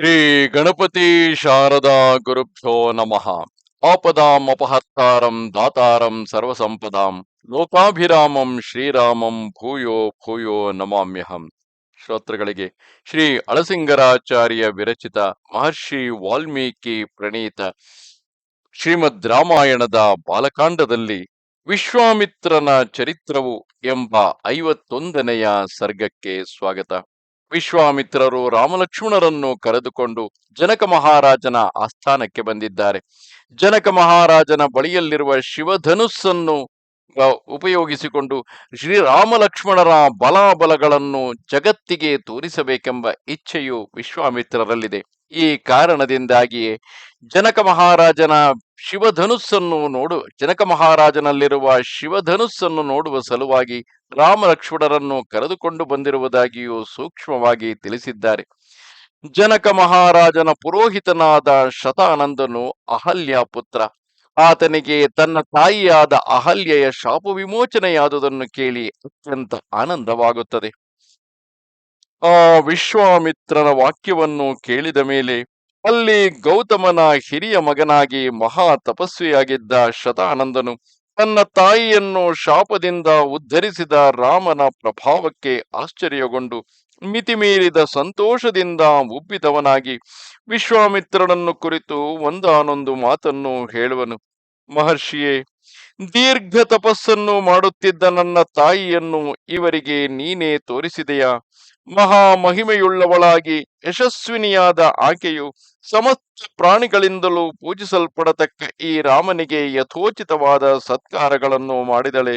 ಶ್ರೀ ಗಣಪತಿ ಶಾರದಾ ಗುರುಭ್ಯೋ ನಮಃ. ಆಪದಾಂ ಅಪಹರ್ತಾರಂ ದಾತಾರಂ ಸರ್ವಸಂಪದಾಂ ಲೋಕಾಭಿರಾಮಂ ಶ್ರೀರಾಮಂ ಭೂಯೋ ಭೂಯೋ ನಮಾಮ್ಯಹಂ. ಶ್ರೋತೃಗಳಿಗೆ ಶ್ರೀ ಅಳಸಿಂಗರಾಚಾರ್ಯ ವಿರಚಿತ ಮಹರ್ಷಿ ವಾಲ್ಮೀಕಿ ಪ್ರಣೀತ ಶ್ರೀಮದ್ ರಾಮಾಯಣದ ಬಾಲಕಾಂಡದಲ್ಲಿ ವಿಶ್ವಾಮಿತ್ರನ ಚರಿತ್ರವು ಎಂಬ ಐವತ್ತೊಂದನೆಯ ಸರ್ಗಕ್ಕೆ ಸ್ವಾಗತ. ವಿಶ್ವಾಮಿತ್ರರು ರಾಮಲಕ್ಷ್ಮಣರನ್ನು ಕರೆದುಕೊಂಡು ಜನಕ ಮಹಾರಾಜನ ಆಸ್ಥಾನಕ್ಕೆ ಬಂದಿದ್ದಾರೆ. ಜನಕ ಮಹಾರಾಜನ ಬಳಿಯಲ್ಲಿರುವ ಶಿವಧನುಸ್ಸನ್ನು ಉಪಯೋಗಿಸಿಕೊಂಡು ಶ್ರೀರಾಮ ಲಕ್ಷ್ಮಣರ ಬಲಾಬಲಗಳನ್ನು ಜಗತ್ತಿಗೆ ತೋರಿಸಬೇಕೆಂಬ ಇಚ್ಛೆಯು ವಿಶ್ವಾಮಿತ್ರರಲ್ಲಿದೆ. ಈ ಕಾರಣದಿಂದಾಗಿ ಜನಕ ಮಹಾರಾಜನ ಶಿವಧನುಸ್ಸನ್ನು ನೋಡು ಜನಕ ಮಹಾರಾಜನಲ್ಲಿರುವ ಶಿವಧನುಸ್ಸನ್ನು ನೋಡುವ ಸಲುವಾಗಿ ರಾಮ ಲಕ್ಷ್ಮಣರನ್ನು ಕರೆದುಕೊಂಡು ಬಂದಿರುವುದಾಗಿಯೂ ಸೂಕ್ಷ್ಮವಾಗಿ ತಿಳಿಸಿದ್ದಾರೆ. ಜನಕ ಮಹಾರಾಜನ ಪುರೋಹಿತನಾದ ಶತಾನಂದನು ಅಹಲ್ಯ ಪುತ್ರ. ಆತನಿಗೆ ತನ್ನ ತಾಯಿಯಾದ ಅಹಲ್ಯೆಯ ಶಾಪ ವಿಮೋಚನೆಯಾದುದನ್ನು ಕೇಳಿ ಅತ್ಯಂತ ಆನಂದವಾಗುತ್ತದೆ. ಆ ವಿಶ್ವಾಮಿತ್ರನ ವಾಕ್ಯವನ್ನು ಕೇಳಿದ ಮೇಲೆ ಅಲ್ಲಿ ಗೌತಮನ ಹಿರಿಯ ಮಗನಾಗಿ ಮಹಾ ತಪಸ್ವಿಯಾಗಿದ್ದ ಶತಾನಂದನು ತನ್ನ ತಾಯಿಯನ್ನು ಶಾಪದಿಂದ ಉದ್ಧರಿಸಿದ ರಾಮನ ಪ್ರಭಾವಕ್ಕೆ ಆಶ್ಚರ್ಯಗೊಂಡು ಮಿತಿಮೀರಿದ ಸಂತೋಷದಿಂದ ಉಬ್ಬಿದವನಾಗಿ ವಿಶ್ವಾಮಿತ್ರನನ್ನು ಕುರಿತು ಒಂದಾನೊಂದು ಮಾತನ್ನು ಹೇಳುವನು. ಮಹರ್ಷಿಯೇ, ದೀರ್ಘ ತಪಸ್ಸನ್ನು ಮಾಡುತ್ತಿದ್ದ ನನ್ನ ತಾಯಿಯನ್ನು ಇವರಿಗೆ ನೀನೇ ತೋರಿಸಿದೆಯಾ? ಮಹಾ ಮಹಿಮೆಯುಳ್ಳವಳಾಗಿ ಯಶಸ್ವಿನಿಯಾದ ಆಕೆಯು ಸಮಸ್ತ ಪ್ರಾಣಿಗಳಿಂದಲೂ ಪೂಜಿಸಲ್ಪಡತಕ್ಕ ಈ ರಾಮನಿಗೆ ಯಥೋಚಿತವಾದ ಸತ್ಕಾರಗಳನ್ನು ಮಾಡಿದಳೆ.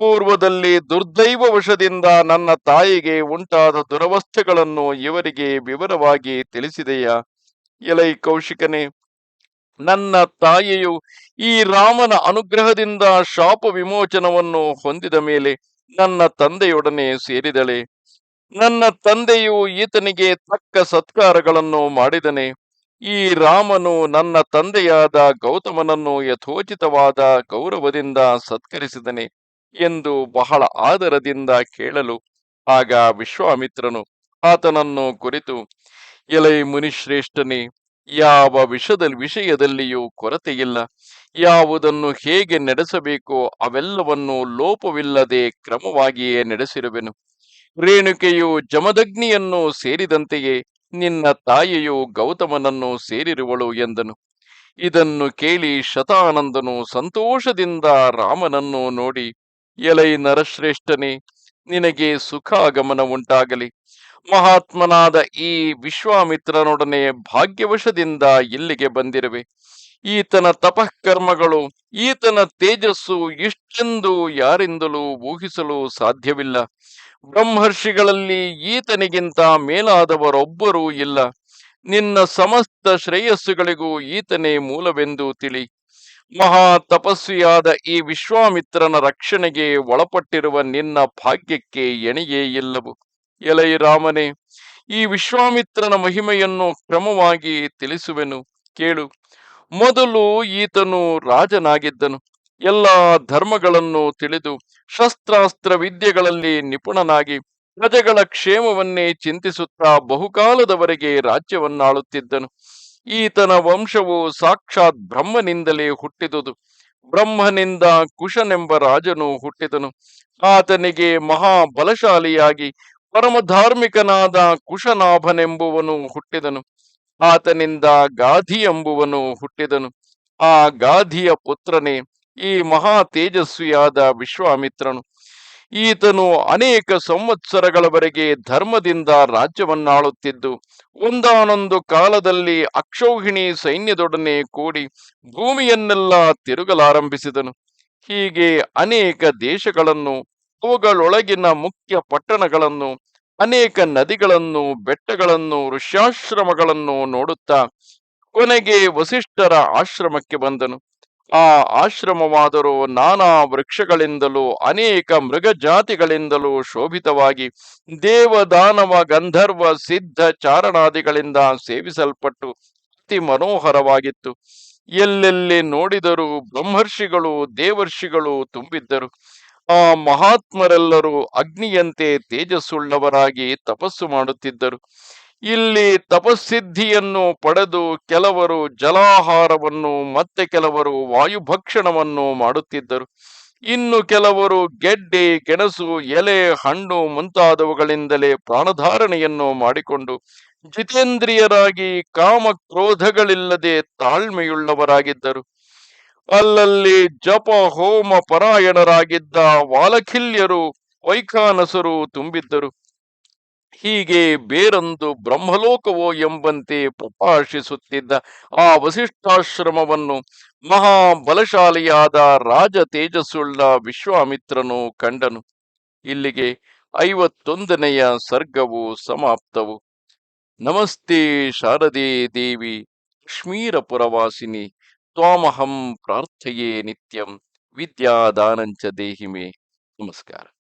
ಪೂರ್ವದಲ್ಲಿ ದುರ್ದೈವ ವಶದಿಂದ ನನ್ನ ತಾಯಿಗೆ ಉಂಟಾದ ದುರವಸ್ಥೆಗಳನ್ನು ಇವರಿಗೆ ವಿವರವಾಗಿ ತಿಳಿಸಿದೆಯಾ? ಎಲೈ ಕೌಶಿಕನೇ, ನನ್ನ ತಾಯಿಯು ಈ ರಾಮನ ಅನುಗ್ರಹದಿಂದ ಶಾಪ ವಿಮೋಚನವನ್ನು ಹೊಂದಿದ ಮೇಲೆ ನನ್ನ ತಂದೆಯೊಡನೆ ಸೇರಿದಳೆ. ನನ್ನ ತಂದೆಯು ಈತನಿಗೆ ತಕ್ಕ ಸತ್ಕಾರಗಳನ್ನು ಮಾಡಿದನೆ. ಈ ರಾಮನು ನನ್ನ ತಂದೆಯಾದ ಗೌತಮನನ್ನು ಯಥೋಚಿತವಾದ ಗೌರವದಿಂದ ಸತ್ಕರಿಸಿದನೆ ಎಂದು ಬಹಳ ಆದರದಿಂದ ಕೇಳಲು ಆಗ ವಿಶ್ವಾಮಿತ್ರನು ಆತನನ್ನು ಕುರಿತು, ಎಲೈ ಮುನಿಶ್ರೇಷ್ಠನೇ, ಯಾವ ವಿಷದ ವಿಷಯದಲ್ಲಿಯೂ ಕೊರತೆಯಿಲ್ಲ. ಯಾವುದನ್ನು ಹೇಗೆ ನಡೆಸಬೇಕೋ ಅವೆಲ್ಲವನ್ನೂ ಲೋಪವಿಲ್ಲದೆ ಕ್ರಮವಾಗಿಯೇ ನಡೆಸಿರುವೆನು. ರೇಣುಕೆಯು ಜಮದಗ್ನಿಯನ್ನು ಸೇರಿದಂತೆಯೇ ನಿನ್ನ ತಾಯಿಯು ಗೌತಮನನ್ನು ಸೇರಿರುವಳು ಎಂದನು. ಇದನ್ನು ಕೇಳಿ ಶತಾನಂದನು ಸಂತೋಷದಿಂದ ರಾಮನನ್ನು ನೋಡಿ, ಎಲೈ ನರಶ್ರೇಷ್ಠನೇ, ನಿನಗೆ ಸುಖಾಗಮನ ಉಂಟಾಗಲಿ ಮಹಾತ್ಮನಾದ ಈ ವಿಶ್ವಾಮಿತ್ರನೊಡನೆ ಭಾಗ್ಯವಶದಿಂದ ಇಲ್ಲಿಗೆ ಬಂದಿರುವೆ. ಈತನ ತಪಃಕರ್ಮಗಳು, ಈತನ ತೇಜಸ್ಸು ಇಷ್ಟೆಂದು ಯಾರಿಂದಲೂ ಊಹಿಸಲು ಸಾಧ್ಯವಿಲ್ಲ. ಬ್ರಹ್ಮರ್ಷಿಗಳಲ್ಲಿ ಈತನಿಗಿಂತ ಮೇಲಾದವರೊಬ್ಬರೂ ಇಲ್ಲ. ನಿನ್ನ ಸಮಸ್ತ ಶ್ರೇಯಸ್ಸುಗಳಿಗೂ ಈತನೇ ಮೂಲವೆಂದು ತಿಳಿ. ಮಹಾ ತಪಸ್ವಿಯಾದ ಈ ವಿಶ್ವಾಮಿತ್ರನ ರಕ್ಷಣೆಗೆ ಒಳಪಟ್ಟಿರುವ ನಿನ್ನ ಭಾಗ್ಯಕ್ಕೆ ಎಣೆಯೇ ಇಲ್ಲವು. ಎಲೈ ರಾಮನೇ, ಈ ವಿಶ್ವಾಮಿತ್ರನ ಮಹಿಮೆಯನ್ನು ಕ್ರಮವಾಗಿ ತಿಳಿಸುವೆನು. ಕೇಳು. ಮೊದಲು ಈತನು ರಾಜನಾಗಿದ್ದನು. ಎಲ್ಲ ಧರ್ಮಗಳನ್ನು ತಿಳಿದು ಶಸ್ತ್ರಾಸ್ತ್ರ ವಿದ್ಯೆಗಳಲ್ಲಿ ನಿಪುಣನಾಗಿ ಪ್ರಜೆಗಳ ಕ್ಷೇಮವನ್ನೇ ಚಿಂತಿಸುತ್ತಾ ಬಹುಕಾಲದವರೆಗೆ ರಾಜ್ಯವನ್ನಾಳುತ್ತಿದ್ದನು. ಈತನ ವಂಶವು ಸಾಕ್ಷಾತ್ ಬ್ರಹ್ಮನಿಂದಲೇ ಹುಟ್ಟಿದುದು. ಬ್ರಹ್ಮನಿಂದ ಕುಶನೆಂಬ ರಾಜನು ಹುಟ್ಟಿದನು. ಆತನಿಗೆ ಮಹಾ ಬಲಶಾಲಿಯಾಗಿ ಪರಮ ಧಾರ್ಮಿಕನಾದ ಕುಶನಾಭನೆಂಬುವನು ಹುಟ್ಟಿದನು. ಆತನಿಂದ ಗಾಧಿ ಎಂಬುವನು ಹುಟ್ಟಿದನು. ಆ ಗಾಧಿಯ ಪುತ್ರನೇ ಈ ಮಹಾ ತೇಜಸ್ವಿಯಾದ ವಿಶ್ವಾಮಿತ್ರನು, ಈತನು ಅನೇಕ ಸಂವತ್ಸರಗಳವರೆಗೆ ಧರ್ಮದಿಂದ ರಾಜ್ಯವನ್ನಾಳುತ್ತಿದ್ದು, ಒಂದಾನೊಂದು ಕಾಲದಲ್ಲಿ ಅಕ್ಷೌಹಿಣಿ ಸೈನ್ಯದೊಡನೆ ಕೂಡಿ ಭೂಮಿಯನ್ನೆಲ್ಲ ತಿರುಗಲಾರಂಭಿಸಿದನು. ಹೀಗೆ ಅನೇಕ ದೇಶಗಳನ್ನು, ಅವುಗಳೊಳಗಿನ ಮುಖ್ಯ ಪಟ್ಟಣಗಳನ್ನು, ಅನೇಕ ನದಿಗಳನ್ನು, ಬೆಟ್ಟಗಳನ್ನು ಋಷ್ಯಾಶ್ರಮಗಳನ್ನು ನೋಡುತ್ತಾ ಕೊನೆಗೆ ವಸಿಷ್ಠರ ಆಶ್ರಮಕ್ಕೆ ಬಂದನು. ಆ ಆಶ್ರಮವಾದರೂ ನಾನಾ ವೃಕ್ಷಗಳಿಂದಲೂ, ಅನೇಕ ಮೃಗ ಜಾತಿಗಳಿಂದಲೂ ಶೋಭಿತವಾಗಿ ದೇವದಾನವ ಗಂಧರ್ವ ಸಿದ್ಧ ಚಾರಣಾದಿಗಳಿಂದ ಸೇವಿಸಲ್ಪಟ್ಟು ಅತಿ ಮನೋಹರವಾಗಿತ್ತು. ಎಲ್ಲೆಲ್ಲಿ ನೋಡಿದರೂ ಬ್ರಹ್ಮರ್ಷಿಗಳು, ದೇವರ್ಷಿಗಳು ತುಂಬಿದ್ದರು. ಆ ಮಹಾತ್ಮರೆಲ್ಲರೂ ಅಗ್ನಿಯಂತೆ ತೇಜಸ್ಸುಳ್ಳವರಾಗಿ ತಪಸ್ಸು ಮಾಡುತ್ತಿದ್ದರು. ಇಲ್ಲಿ ತಪಸ್ಸಿದ್ಧಿಯನ್ನು ಪಡೆದು ಕೆಲವರು ಜಲಾಹಾರವನ್ನು, ಮತ್ತೆ ಕೆಲವರು ವಾಯುಭಕ್ಷಣವನ್ನು ಮಾಡುತ್ತಿದ್ದರು. ಇನ್ನು ಕೆಲವರು ಗೆಡ್ಡೆ, ಗೆಣಸು, ಎಲೆ, ಹಣ್ಣು ಮುಂತಾದವುಗಳಿಂದಲೇ ಪ್ರಾಣಧಾರಣೆಯನ್ನು ಮಾಡಿಕೊಂಡು ಜಿತೇಂದ್ರಿಯರಾಗಿ ಕಾಮ ಕ್ರೋಧಗಳಿಲ್ಲದೆ ತಾಳ್ಮೆಯುಳ್ಳವರಾಗಿದ್ದರು. ಅಲ್ಲಲ್ಲಿ ಜಪ, ಹೋಮ, ಪರಾಯಣರಾಗಿದ್ದ ವಾಲಖಿಲ್ಯರು, ವೈಖಾನಸರು ತುಂಬಿದ್ದರು. ಹೀಗೆ ಬೇರೊಂದು ಬ್ರಹ್ಮಲೋಕವೋ ಎಂಬಂತೆ ಪ್ರಕಾಶಿಸುತ್ತಿದ್ದ ಆ ವಸಿಷ್ಠಾಶ್ರಮವನ್ನು ಮಹಾಬಲಶಾಲಿಯಾದ ರಾಜ ತೇಜಸ್ಸುಳ್ಳ ವಿಶ್ವಾಮಿತ್ರನು ಕಂಡನು. ಇಲ್ಲಿಗೆ ಐವತ್ತೊಂದನೆಯ ಸರ್ಗವು ಸಮಾಪ್ತವು. ನಮಸ್ತೆ ಶಾರದೆ ದೇವಿ ಕಾಶ್ಮೀರಪುರವಾಸಿನಿ ತ್ವಾಮಹಂ ಪ್ರಾರ್ಥಯೇ ನಿತ್ಯಂ, ವಿದ್ಯಾದಾನಂಚ ದೇಹಿಮೆ. ನಮಸ್ಕಾರ.